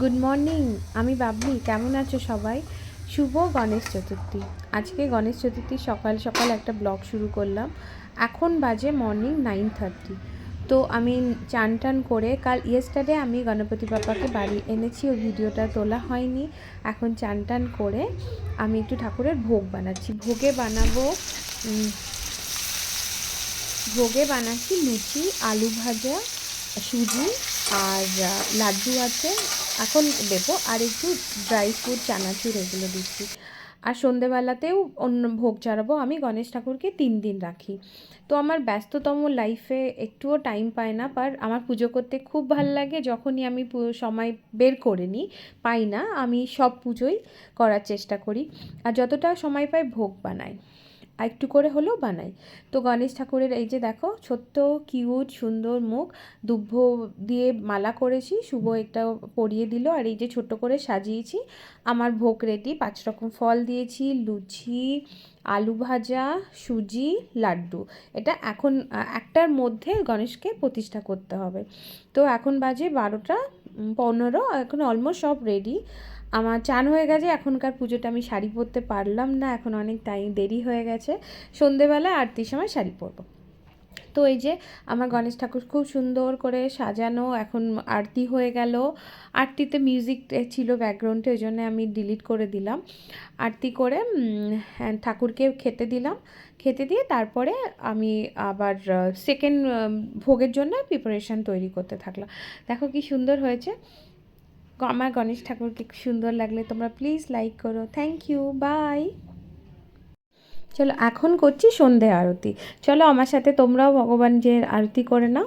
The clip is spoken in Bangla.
গুড মর্নিং আমি বাবলি, কেমন আছো সবাই? শুভ গণেশ চতুর্থী। আজকে গণেশ চতুর্থী সকাল সকাল একটা ব্লগ শুরু করলাম। এখন বাজে মর্নিং নাইন থার্টি তো আমি চান টান করে, কাল ইয়েস্টারডে আমি গণপতি বাপ্পাকে বাড়ি এনেছি ওই ভিডিওটা তোলা হয়নি। এখন চান টান করে আমি একটু ঠাকুরের ভোগ বানাচ্ছি। ভোগে বানাবো ভোগে বানাচ্ছি লুচি, আলু ভাজা, সুজি আর লাড্ডু আছে। এখন দেবো আর একটু ড্রাই ফ্রুট চানাচুর এগুলো দিচ্ছি। আর সন্ধেবেলাতেও অন্য ভোগ চাড়াবো। আমি গণেশ ঠাকুরকে তিন দিন রাখি। তো আমার ব্যস্ততম লাইফে একটুও টাইম পায় না পার আমার পুজো করতে খুব ভালো লাগে। যখনই আমি সময় বের করে নিই পাই না, আমি সব পুজোই করার চেষ্টা করি। আর যতটা সময় পাই ভোগ বানাই। একটু করে হলেও বানাই। তো গণেশ ঠাকুরের এই যে দেখো, ছোট্ট কিউট সুন্দর মুখ, দুব্ব দিয়ে মালা করেছি, শুভ একটা পরিয়ে দিল। আর এই যে ছোট্ট করে সাজিয়েছি, আমার ভোগ রেডি পাঁচ রকম ফল দিয়েছি, লুচি, আলু ভাজা, সুজি, লাড্ডু। এটা এখন, একটার মধ্যে গণেশকে প্রতিষ্ঠা করতে হবে। তো এখন বাজে বারোটা পনেরো, এখন অলমোস্ট সব রেডি আমার চান হয়ে গেছে এখনকার পুজোটা আমি শাড়ি পরতে পারলাম না এখন অনেক টাইম দেরি হয়ে গেছে। সন্ধেবেলা আরতির সময় শাড়ি পরবো। তো এই যে আমার গণেশ ঠাকুর খুব সুন্দর করে সাজানো এখন আরতি হয়ে গেল। আরতিতে মিউজিক ছিল ব্যাকগ্রাউন্ডে ওই জন্য আমি ডিলিট করে দিলাম। আরতি করে হ্যাঁ, ঠাকুরকে খেতে দিলাম। খেতে দিয়ে তারপরে আমি আবার সেকেন্ড ভোগের জন্য প্রিপারেশান তৈরি করতে থাকলাম। দেখো কি সুন্দর হয়েছে। আমার গণেশ ঠাকুরকে সুন্দর লাগলে তোমরা প্লিজ লাইক করো। থ্যাংক ইউ বাই চলো, এখন করছি সন্ধে আরতি। চলো, আমার সাথে তোমরাও ভগবান যে আরতি করে নাও।